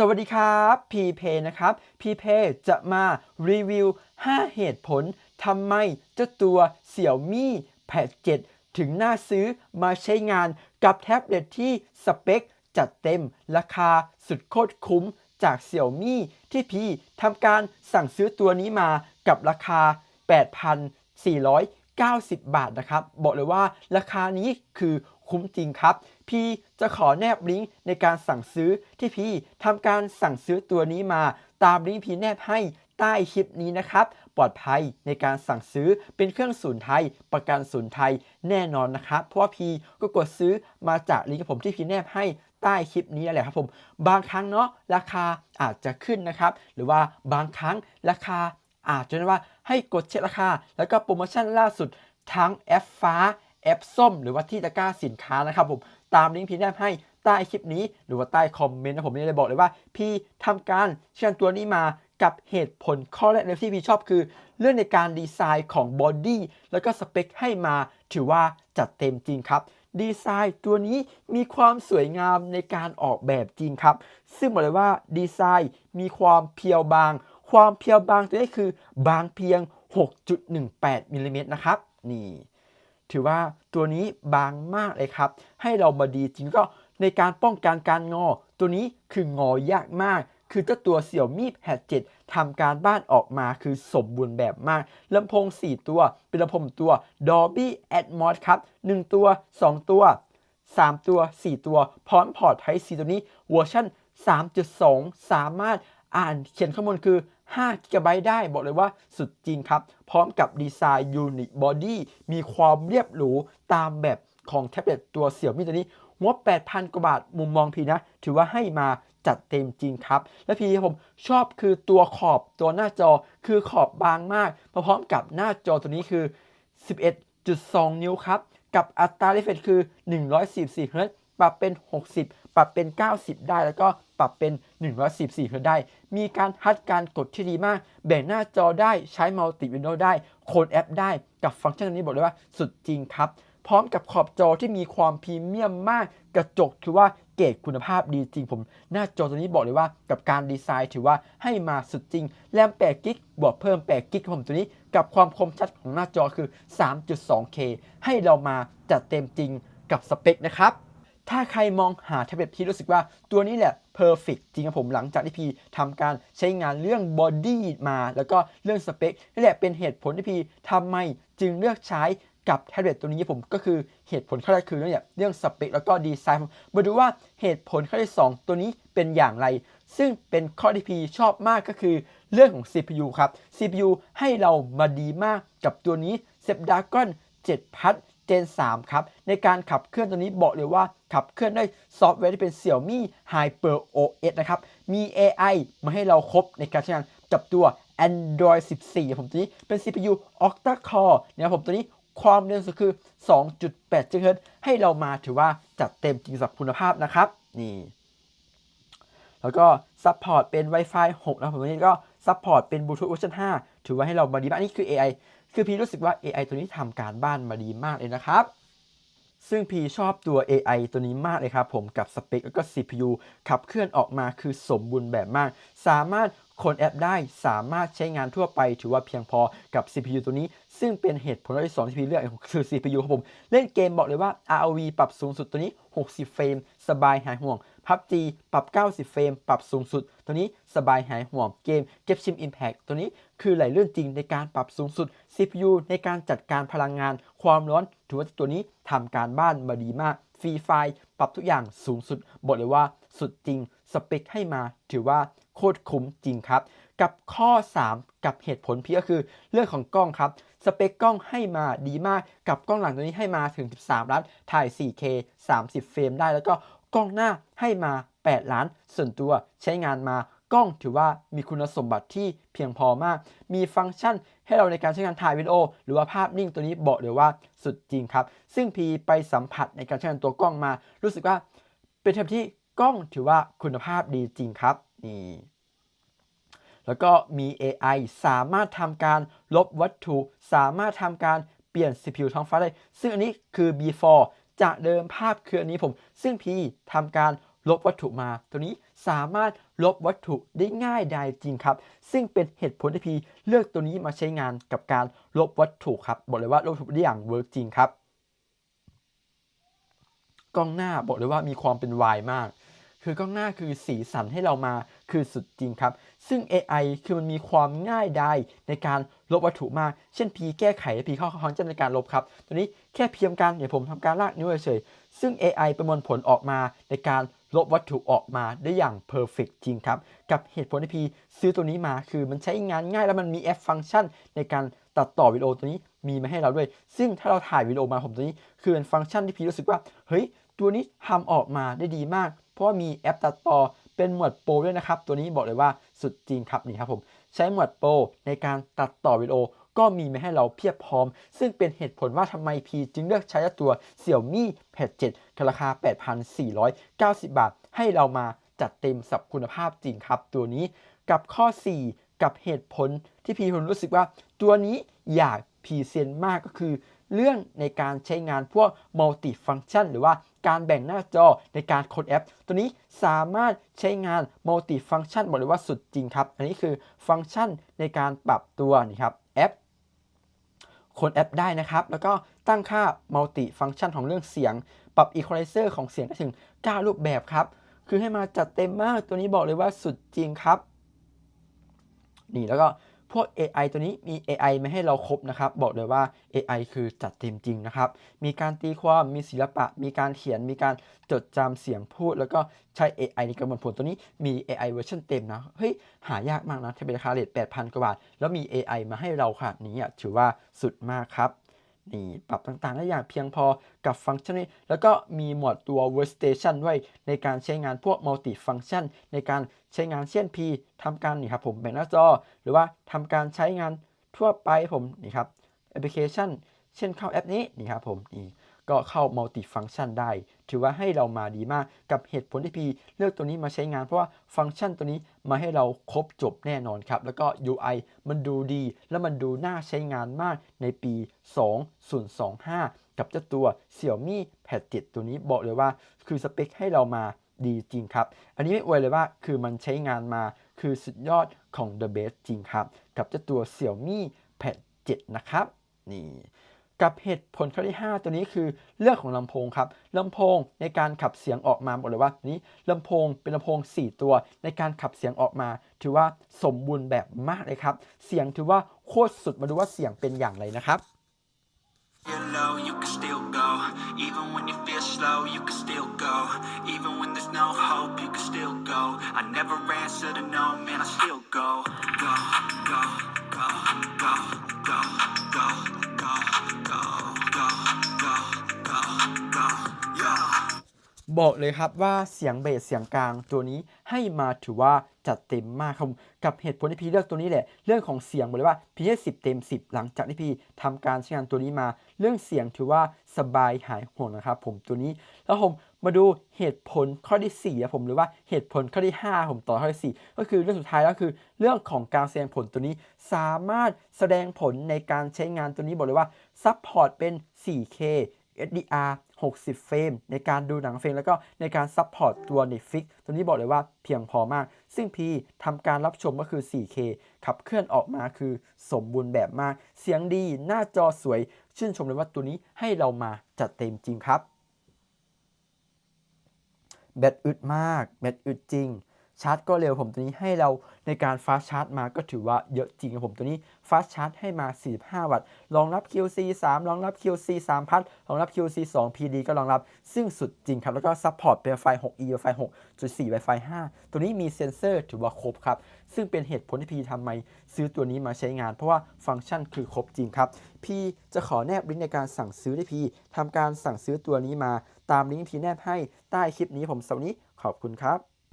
สวัสดีครับพีเพนะครับพีเพจะมารีวิว 5 เหตุผลทำไมเจ้าตัว Xiaomi Pad 7 ถึงน่าซื้อมาใช้งานกับแท็บเล็ตที่สเปคจัดเต็มราคาสุดโคตรคุ้มจาก Xiaomi ที่พี่ทำการสั่งซื้อตัวนี้มากับราคา 8,490 บาทนะครับ บอกเลยว่าราคานี้คือ คุ้มจริงครับ พี่จะขอแนบลิงก์ในการสั่งซื้อที่พี่ทำการสั่งซื้อตัวนี้มา ตามลิงก์พี่แนบให้ใต้คลิปนี้นะครับ ปลอดภัยในการสั่งซื้อเป็นเครื่องศูนย์ไทย ประกันศูนย์ไทยแน่นอนนะครับ เพราะว่าพี่ก็กดซื้อมาจากลิงก์ผมที่พี่แนบให้ใต้คลิปนี้แหละครับผม บางครั้งเนาะราคาอาจจะขึ้นนะครับ หรือว่าบางครั้งราคาอาจจะว่าให้กดเช็คราคา แล้วก็โปรโมชั่นล่าสุดทั้งแอปฟ้า แอปส้ม หรือว่าที่ตะกร้าสินค้านะครับผมตามลิงก์พี่แนบให้ใต้คลิปนี้ หรือว่าใต้คอมเมนต์นะผมนี่เลยบอกเลยว่า พี่ทำการเชื่อตัวนี้มากับเหตุผลข้อแรกเลยที่พี่ชอบคือ เรื่องในการดีไซน์ของบอดี้แล้วก็สเปคให้มา ถือว่าจัดเต็มจริงครับดีไซน์ตัวนี้มีความสวยงามในการออกแบบจริงครับ ซึ่งบอกเลยว่าดีไซน์มีความเพียวบาง ความเพียวบางตัวนี้คือบางเพียง 6.18มิลลิเมตรนะครับ นี่ ถือว่าตัวนี้บางมากเลยครับ ให้เรามาดีจริงก็ในการป้องกันการงอ ตัวนี้คืองอยากมาก คือเจ้าตัวเสี่ยวมี่ Pad 7ทำการบ้านออกมาคือสมบูรณ์แบบมากลำโพง 4 ตัว เป็นลำโพงตัว Dolby Atmos ครับ 1 ตัว 2 ตัว 3 ตัว 4 ตัว พร้อมพอร์ต Type C ตัวนี้เวอร์ชัน3.2 สามารถ อ่านเขียนข้อมูลคือ5 g b ได้บอกเลยว่าสุดจริงครับ พร้อมกับดีไซน์ Unique Body มีความเรียบหรูตามแบบของแท็บเล็ตตัวเสี่ยวมี่ตัวนี้งบ 8,000 กว่าบาทมุมมองพีนะ ถือว่าให้มาจัดเต็มจริงครับ และพีผมชอบคือตัวขอบตัวหน้าจอคือขอบบางมากพร้อมกับหน้าจอตัวนี้คือ 11.2 นิ้วครับ กับอัตรา refresh คือ 144เฮิรตซ์ปรับเป็น 60 ปรับเป็น 90 ได้ แล้วก็ปรับเป็น144เฮิรตซ์ได้ มีการฮัดการกดที่ดีมาก แบ่งหน้าจอได้ใช้มัลติวินโดว์ได้โคนแอปได้กับฟังก์ชันนี้บอกเลยว่าสุดจริงครับ พร้อมกับขอบจอที่มีความพรีเมียมมาก กระจกถือว่าเกรดคุณภาพดีจริงผม หน้าจอตัวนี้บอกเลยว่ากับการดีไซน์ถือว่าให้มาสุดจริง แรม8กิกบวกเพิ่ม8กิกผมตัวนี้ กับความคมชัดของหน้าจอคือ 3.2K ให้เรามาจัดเต็มจริงกับสเปคนะครับ ถ้าใครมองหาแท็บเล็ตที่รู้สึกว่าตัวนี้แหละเพอร์เฟกจริงครับผมหลังจากที่พีทำการใช้งานเรื่องบอดี้มา แล้วก็เรื่องสเปคนี่แหละเป็นเหตุผลที่พีทำไมจึงเลือกใช้กับแท็บเล็ตตัวนี้ผมก็คือเหตุผลข้อแรกคือเรื่องเนี่ยเรื่องสเปคแล้วก็ดีไซน์มาดูว่าเหตุผลข้อที่ 2 ตัวนี้เป็นอย่างไร ซึ่งเป็นข้อที่พีชอบมากก็คือเรื่องของ CPU ครับ CPU ให้เรามาดีมากกับตัวนี้ Snapdragon 7พัท Gen 3 ครับ ในการขับเคลื่อนตัวนี้บอกเลยว่าขับเคลื่อนด้วยซอฟต์แวร์ที่เป็น Xiaomi Hyper OS นะครับ มี AI มาให้เราครบในการใช้งานกับตัว Android 14 ผมตัวนี้เป็น CPU Octa Core นะครับผมตัวนี้ความเร็วสุดคือ 2.8 GHz ให้เรามาถือว่าจัดเต็มจริงสำหรับคุณภาพนะครับ นี่ แล้วก็ซัพพอร์ตเป็น Wi-Fi 6 นะผมตัวนี้ก็ ซัพพอร์ตเป็นบลูทูธเวอร์ชัน5ถือว่าให้เรามาดีมากอันนี่คือ AI คือพี่รู้สึกว่า AI ตัวนี้ทำการบ้านมาดีมากเลยนะครับซึ่งพีชอบตัว AI ตัวนี้มากเลยครับผมกับสเปคแล้วก็ CPU ขับเคลื่อนออกมาคือสมบูรณ์แบบมาก สามารถคนแอปได้สามารถใช้งานทั่วไป ถือว่าเพียงพอกับ CPU ตัวนี้ ซึ่งเป็นเหตุผลที่สองที่พี่เลือกคือ CPU ครับผม เล่นเกมบอกเลยว่า ROV ปรับสูงสุดตัวนี้ 60 เฟรม สบายหายห่วง PUBG ปรับ 90 เฟรม ปรับสูงสุด ตัวนี้สบายหายห่วงเกมเก็บชิม Impact ตัวนี้คือไหลเลื่อนจริงในการปรับสูงสุด CPU ในการจัดการพลังงาน ความร้อน ถือว่าตัวนี้ทำการบ้านมาดีมากฟรีไฟปรับทุกอย่างสูงสุด บอกเลยว่าสุดจริง สเปคให้มาถือว่าโคตรคุ้มจริงครับ กับข้อ 3 กับเหตุผลพี่ก็คือเรื่องของกล้องครับ สเปคกล้องให้มาดีมาก กับกล้องหลังตัวนี้ให้มาถึง 13 ล้านถ่าย 4K 30 เฟรมได้แล้วก็ กล้องหน้าให้มา 8 ล้าน ส่วนตัวใช้งานมากล้องถือว่ามีคุณสมบัติที่เพียงพอมาก มีฟังก์ชันให้เราในการใช้งานถ่ายวิดีโอ หรือว่าภาพนิ่งตัวนี้บอกเลยว่าสุดจริงครับ ซึ่งพีไปสัมผัสในการใช้งานตัวกล้องมา รู้สึกว่าเป็นเทปที่กล้องถือว่าคุณภาพดีจริงครับนี่แล้วก็มี AI สามารถทำการลบวัตถุ สามารถทำการเปลี่ยน CPU ท้องฟ้าได้ ซึ่งอันนี้คือ before จากเดิมภาพคืออันนี้ผม ซึ่งพีทำการลบวัตถุมา ตัวนี้สามารถลบวัตถุได้ง่ายดายจริงครับ ซึ่งเป็นเหตุผลที่พีเลือกตัวนี้มาใช้งานกับการลบวัตถุครับ บอกเลยว่าลบวัตถุได้อย่างเวิร์กจริงครับ กล้องหน้าบอกเลยว่ามีความเป็นวายมาก คือกล้องหน้าคือสีสันให้เรามา คือสุดจริงครับ ซึ่ง AI คือมันมีความง่ายดายในการลบวัตถุมาก เช่นพีแก้ไขพีเข้าฟังก์ชันในการลบครับ ตัวนี้แค่เพียงการเดี๋ยวผมทำการลากนิ้วเฉยๆ ซึ่ง AI ประมวลผลออกมาในการลบวัตถุออกมาได้อย่างเพอร์เฟกจริงครับ กับเหตุผลที่พีซื้อตัวนี้มาคือมันใช้งานง่ายแล้วมันมีแอปฟังก์ชันในการตัดต่อวิดีโอตัวนี้มีมาให้เราด้วย ซึ่งถ้าเราถ่ายวิดีโอมาผมตัวนี้ คือเป็นฟังก์ชันที่พีรู้สึกว่า เฮ้ย ตัวนี้ทำออกมาได้ดีมาก เพราะมีแอปตัดต่อ เป็นหมวดโปรด้วยนะครับ ตัวนี้บอกเลยว่าสุดจริงครับนี่ครับผมใช้หมวดโปรในการตัดต่อวิดีโอก็มีมาให้เราเพียบพร้อม ซึ่งเป็นเหตุผลว่าทำไมพีจึงเลือกใช้ตัว Xiaomi Pad 7ราคา 8,490 บาท ให้เรามาจัดเต็มสับคุณภาพจริงครับ ตัวนี้กับข้อ 4 กับเหตุผลที่พีผมรู้สึกว่า ตัวนี้อยากพีเซนมากก็คือ เรื่องในการใช้งานพวกมัลติฟัง c t ชันหรือว่า การแบ่งหน้าจอในการโค้ดแอป ตัวนี้สามารถใช้งานมัลติฟัง c t ชันบอกเลยว่าสุดจริงครับ อันนี้คือฟังก์ชันในการปรับตัวนี่ครับแอปค้นแอปได้นะครับ แล้วก็ตั้งค่ามัลติฟัง c t ชันของเรื่องเสียง ปรับอีควอไลเซอร์ของเสียงได้ถึง 9 รูปแบบครับ คือให้มาจัดเต็มมากตัวนี้บอกเลยว่าสุดจริงครับ นี่แล้วก็ พวก AI ตัวนี้มี AI มาให้เราครบนะครับ บอกเลยว่า AI คือจัดเต็มจริงนะครับ มีการตีความมีศิลปะ มีการเขียน มีการจดจำเสียงพูด แล้วก็ใช้ AI ในการบนผลตัวนี้มี AI เวอร์ชันเต็มนะเฮ้ยหายากมากนะที่เป็นราคาเลท8,000 กว่าบาท แล้วมี AI มาให้เราขนาดนี้อะถือว่าสุดมากครับ นี่ปรับต่างๆได้อย่างเพียงพอกับฟังก์ชันนี้ แล้วก็มีหมวดตัว workstation ด้วยในการใช้งานพวก multi function ในการใช้งานเช่น P ทำการนี่ครับผมแบ่งหน้าจอ หรือว่าทำการใช้งานทั่วไปผมนี่ครับแอปพลิเคชัน เช่นเข้าแอปนี้นี่ครับผมนี่ ก็เข้า multi function ได้ ถือว่าให้เรามาดีมากกับเหตุผลที่พีเลือกตัวนี้มาใช้งานเพราะว่าฟังก์ชันตัวนี้มาให้เราครบจบแน่นอนครับ แล้วก็ UI มันดูดี แล้วมันดูน่าใช้งานมากในปี 2025 กับเจ้าตัว Xiaomi Pad 7 ตัวนี้บอกเลยว่าคือสเปคให้เรามาดีจริงครับ อันนี้ไม่อวยเลยว่าคือมันใช้งานมาคือสุดยอดของ The Best จริงครับ กับเจ้าตัว Xiaomi Pad 7 นะครับ นี่ กับเหตุผลข้อที่ 5 ตัวนี้คือเรื่องของลำโพงครับลำโพงในการขับเสียงออกมาบอกเลยว่านี้ลำโพงเป็นลำโพง 4 ตัว ในการขับเสียงออกมา ถือว่าสมบูรณ์แบบมากเลยครับ เสียงถือว่าโคตรสุดมาดูว่าเสียงเป็นอย่างไรนะครับ Low, you can still go even when you feel slow, you can still go. Even when there's no hope, you can still go. I never answer to no, man, I still go, บอกเลยครับว่าเสียงเบสเสียงกลางตัวนี้ให้มาถือว่าจัดเต็มมากครับกับเหตุผลที่พี่เลือกตัวนี้แหละ เรื่องของเสียงบอกเลยว่าพี่ให้สิเต็ม 10 หลังจากที่พี่ทำการใช้งานตัวนี้มา เรื่องเสียงถือว่าสบายหายห่วงนะครับผมตัวนี้แล้วผมมาดูเหตุผลข้อที่4อะผมหรือว่าเหตุผลข้อที่ 5 ผมต่อข้อที่4ก็คือเรื่องสุดท้ายแล้วคือเรื่องของการแสดงผลตัวนี้ สามารถแสดงผลในการใช้งานตัวนี้บอกเลยว่าซัพพอร์ตเป็น 4K HDR 60 เฟรม ในการดูหนังเฟรม แล้วก็ในการซัพพอร์ตตัว Netflix ตัวนี้บอกเลยว่าเพียงพอมาก ซึ่งพีทำการรับชมก็คือ 4K ขับเคลื่อนออกมาคือสมบูรณ์แบบมาก เสียงดี หน้าจอสวย ชื่นชมเลยว่าตัวนี้ให้เรามาจัดเต็มจริงครับ แบตอึดมาก แบตอึดจริง ชาร์จก็เร็วผมตัวนี้ให้เราในการฟาสชาร์จมาก็ถือว่าเยอะจริงครับผมตัวนี้ฟาสชาร์จให้มา 45 วัตต์รองรับ QC 3รองรับ QC 3พัทรองรับ QC 2 PD ก็รองรับ ซึ่งสุดจริงครับ แล้วก็ซัพพอร์ตเป็นไฟ 6E Wi-Fi 6.4 Wi-Fi 5 ตัวนี้มีเซ็นเซอร์ถือว่าครบครับ ซึ่งเป็นเหตุผลที่พีทำไมซื้อตัวนี้มาใช้งาน เพราะว่าฟังก์ชันคือครบจริงครับ พี่จะขอแนบลิงก์ในการสั่งซื้อได้พี่ทำการสั่งซื้อตัวนี้มาตามลิงก์ที่แนบให้ใต้คลิปนี้ผมสำหรับวันนี้ขอบคุณครับ